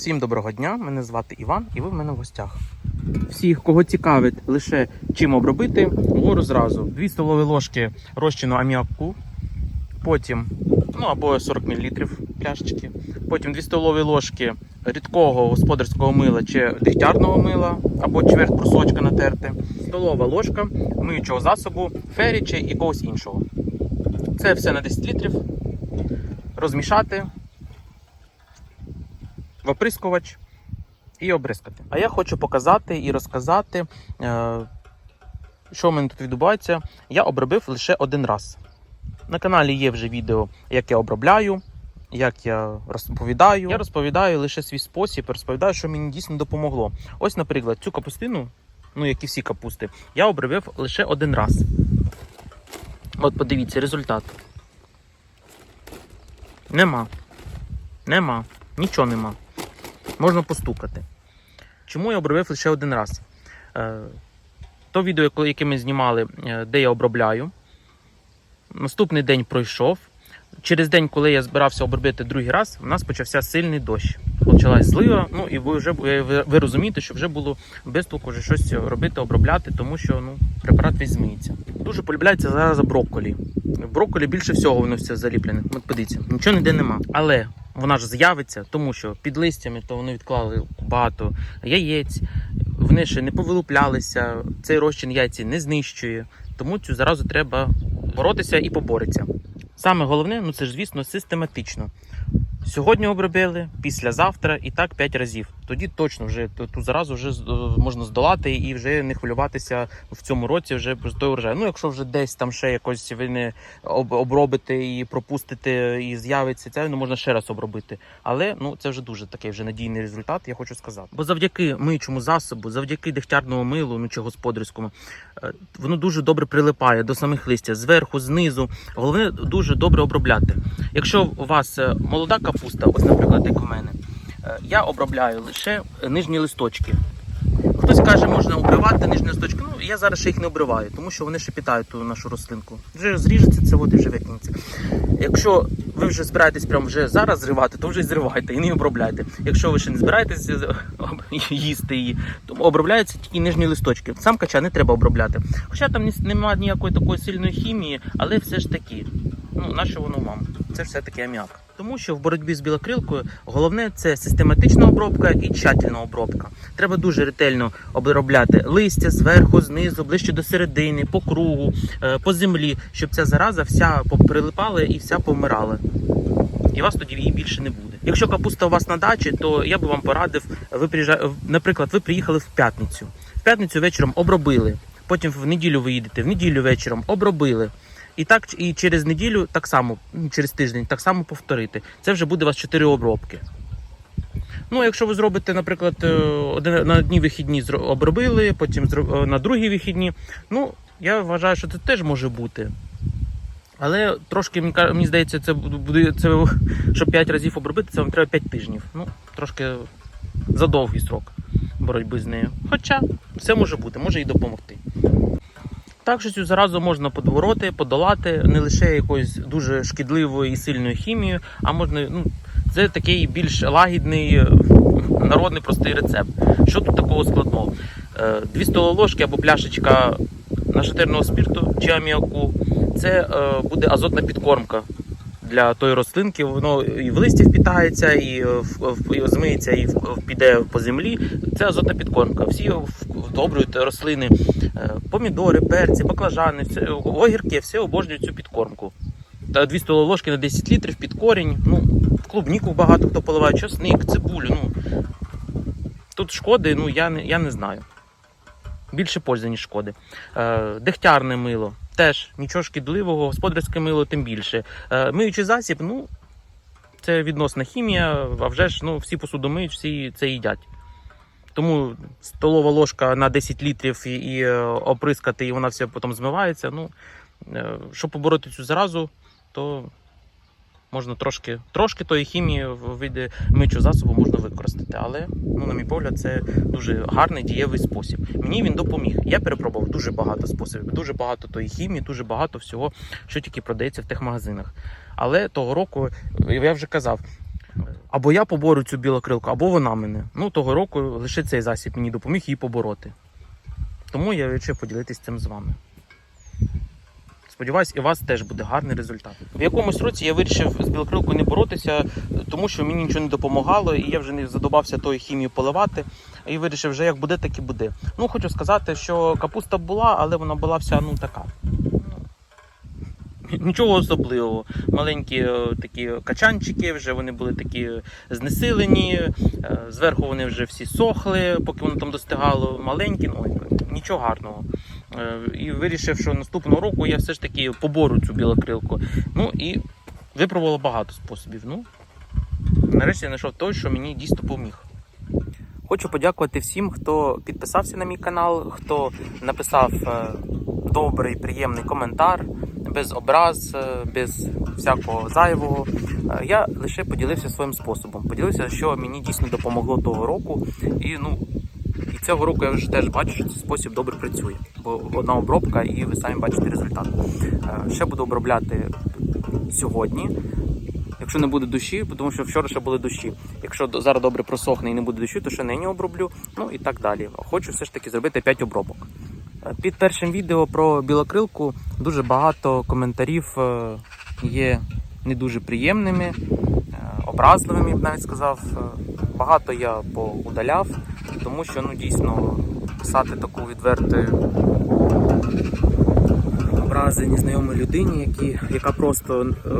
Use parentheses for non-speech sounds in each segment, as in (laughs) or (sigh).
Всім доброго дня, мене звати Іван і ви в мене в гостях. Всіх, кого цікавить лише чим обробити, говорю зразу. 2 столові ложки розчину аміаку, потім ну або 40 мл пляшечки, потім 2 столові ложки рідкого господарського мила чи дегтярного мила, або чверть просочка натерти, столова ложка миючого засобу, фері чи якогось іншого. Це все на 10 літрів. Розмішати, в оприскувач і обрискати. А я хочу показати і розказати, е, що в мене тут відбувається. Я обробив лише один раз. На каналі є вже відео, як я обробляю, як я розповідаю. Я розповідаю лише свій спосіб, розповідаю, що мені дійсно допомогло. Ось, наприклад, цю капустину, ну як і всі капусти, я обробив лише один раз. От подивіться, результат. Нема. Нема. Нічого нема. Можна постукати. Чому я обробив лише один раз? Е, то відео, яке- ми знімали, е, де я обробляю. Наступний день пройшов. Через день, коли я збирався обробити другий раз, у нас почався сильний дощ. Почалась злива. Ну і ви вже ви, ви розумієте, що вже було без вже щось робити, обробляти, тому що ну, препарат весь змиється. Дуже полюбляється зараз брокколі. В брокколі більше всього воно все заліплене. От подивіться, нічого ніде нема. Але вона ж з'явиться, тому що під листями то вони відклали багато яєць, вони ще не повилуплялися, цей розчин яйці не знищує, тому цю заразу треба боротися і поборитися. Саме головне, ну це ж звісно, систематично. Сьогодні обробили, післязавтра і так 5 разів. Тоді точно вже ту, заразу вже е, можна здолати і вже не хвилюватися в цьому році вже про той урожай. Ну, якщо вже десь там ще якось ви не обробите і пропустите, і з'явиться це, ну можна ще раз обробити. Але ну це вже дуже такий вже надійний результат, я хочу сказати. Бо завдяки миючому засобу, завдяки дегтярному милу, ну чи господарському, е, воно дуже добре прилипає до самих листя, зверху, знизу. Головне дуже добре обробляти. Якщо у вас е, молода капуста, ось, наприклад, як у мене, е, я обробляю лише нижні листочки. Хтось каже, можна обривати нижні листочки. Ну я зараз ще їх не обриваю, тому що вони ще питають ту нашу рослинку. Вже зріжеться це і вже викинеться. Якщо ви вже збираєтесь прямо вже зараз зривати, то вже зривайте і не обробляйте. Якщо ви ще не збираєтесь е, (laughs) їсти її, то обробляються тільки нижні листочки. Сам кача не треба обробляти. Хоча там немає ніякої такої сильної хімії, але все ж таки, ну на що воно вам? Це все таки аміак. Тому що в боротьбі з білокрилкою головне це систематична обробка і тщательна обробка. Треба дуже ретельно обробляти листя зверху, знизу, ближче до середини, по кругу, е, по землі, щоб ця зараза вся прилипала і вся помирала. І вас тоді її більше не буде. Якщо капуста у вас на дачі, то я би вам порадив, ви приїжджа... наприклад, ви приїхали в п'ятницю. В п'ятницю вечором обробили. Потім в неділю ви їдете, в неділю вечором обробили. І так і через неділю так само, через тиждень, так само повторити. Це вже буде у вас 4 обробки. Ну, якщо ви зробите, наприклад, е, на одні вихідні обробили, потім е, на другі вихідні, ну, я вважаю, що це теж може бути. Але трошки, мені здається, це буде, це, (laughs) щоб 5 разів обробити, це вам треба 5 тижнів. Ну, трошки задовгий срок боротьби з нею. Хоча все може бути, може і допомогти. Так що цю заразу можна подвороти, подолати не лише якоюсь дуже шкідливою і сильною хімією, а можна, ну, це такий більш лагідний е, народний простий рецепт. Що тут такого складного? Е, Дві столові ложки або пляшечка нашатирного спірту чи аміаку. Це е, буде азотна підкормка для тої рослинки. Воно і в листі впітається, і, в- змиється, і піде по землі. Це азотна підкормка. Всі вдобрюють рослини, помідори, перці, баклажани, огірки, все обожнюють цю підкормку. Та 2 столові ложки на 10 літрів під корінь. Ну, клубніку багато хто поливає, чосник, цибулю. Ну, тут шкоди, ну я не, я не знаю. Більше пользи, ніж шкоди. Е, дегтярне мило теж нічого шкідливого, господарське мило тим більше. Е, миючий засіб, ну, це відносна хімія, а вже ж ну, всі посудомиють, всі це їдять. Тому столова ложка на 10 літрів і, і е, оприскати, і вона все потім змивається. Ну, е, щоб побороти цю заразу, то можна трошки, трошки тої хімії в виді миючого засобу можна використати. Але, ну, на мій погляд, це дуже гарний дієвий спосіб. Мені він допоміг. Я перепробував дуже багато способів, дуже багато тої хімії, дуже багато всього, що тільки продається в тих магазинах. Але того року, я вже казав, або я поборю цю білокрилку, або вона мене. Ну, того року лише цей засіб мені допоміг її побороти. Тому я вирішив поділитися цим з вами. Сподіваюсь, і у вас теж буде гарний результат. В якомусь році я вирішив з білокрилкою не боротися, тому що мені нічого не допомагало, і я вже не задобався тою хімію поливати. І вирішив, вже як буде, так і буде. Ну, хочу сказати, що капуста була, але вона була вся ну така. Нічого особливого. Маленькі е, такі качанчики, вже вони були такі знесилені. е, Зверху вони вже всі сохли, поки воно там достигало. Маленькі, ну нічого гарного. Е, І вирішив, що наступного року я все ж таки побору цю білокрилку. Ну і випробував багато способів. Ну, нарешті я знайшов той, що мені дійсно поміг. Хочу подякувати всім, хто підписався на мій канал, хто написав добрий, приємний коментар, без образ, е, без всякого зайвого. Е, Я лише поділився своїм способом. Поділився, що мені дійсно допомогло того року. І ну і цього року я вже теж бачу, що цей спосіб добре працює. Бо одна обробка, і ви самі бачите результат. Е, Ще буду обробляти сьогодні. Якщо не буде бо тому що вчора ще були дощі. Якщо зараз добре просохне і не буде дощу, то ще нині оброблю. Ну і так далі. Хочу все ж таки зробити 5 обробок. Під першим відео про білокрилку дуже багато коментарів е, є не дуже приємними, е, образливими, я б навіть сказав. Е, Багато я поудаляв, тому що ну дійсно писати таку відверту образи незнайомій людині, які, яка просто е,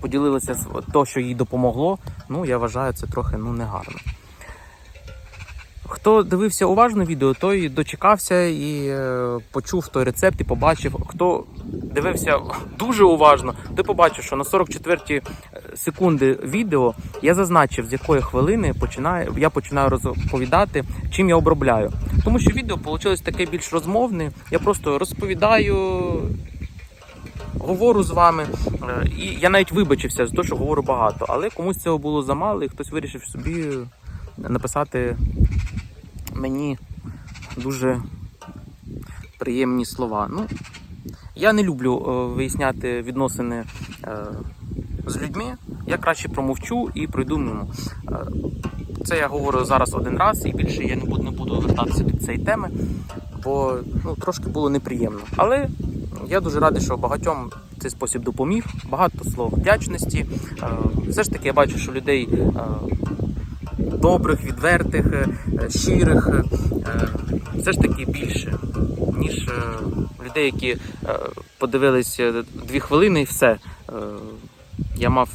поділилася з то, що їй допомогло. Ну я вважаю це трохи ну негарно. Хто дивився уважно відео, той дочекався і е, почув той рецепт і побачив. Хто дивився дуже уважно, той побачив, що на 44 секунди відео я зазначив, з якої хвилини починаю, я починаю розповідати, чим я обробляю. Тому що відео вийшло таке більш розмовне. Я просто розповідаю, говорю з вами. е, І я навіть вибачився за те, що говорю багато, але комусь цього було замало, і хтось вирішив собі написати мені дуже приємні слова. Ну, я не люблю е, виясняти відносини е, з людьми. Я краще промовчу і пройду мимо. Е, це я говорю зараз один раз, і більше я не буду, не буду вертатися до цієї теми, бо ну, трошки було неприємно. Але я дуже радий, що багатьом цей спосіб допоміг. Багато слов вдячності. Все ж таки я бачу, що людей. Добрих, відвертих, е, щирих, е, все ж таки більше, ніж е, людей, які подивились дві хвилини і все. Я мав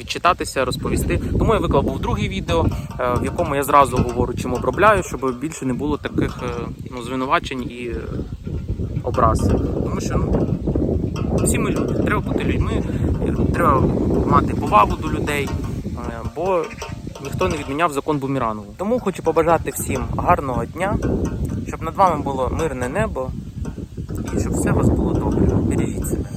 відчитатися, розповісти. Тому я виклав був друге відео, в якому я зразу говорю, чим обробляю, щоб більше не було таких ну, звинувачень і образ. Тому що ну, всі ми люди, треба бути людьми, треба мати повагу до людей, бо ніхто не відміняв закон Буміранову. Тому хочу побажати всім гарного дня, щоб над вами було мирне небо і щоб все у вас було добре. Бережіть себе.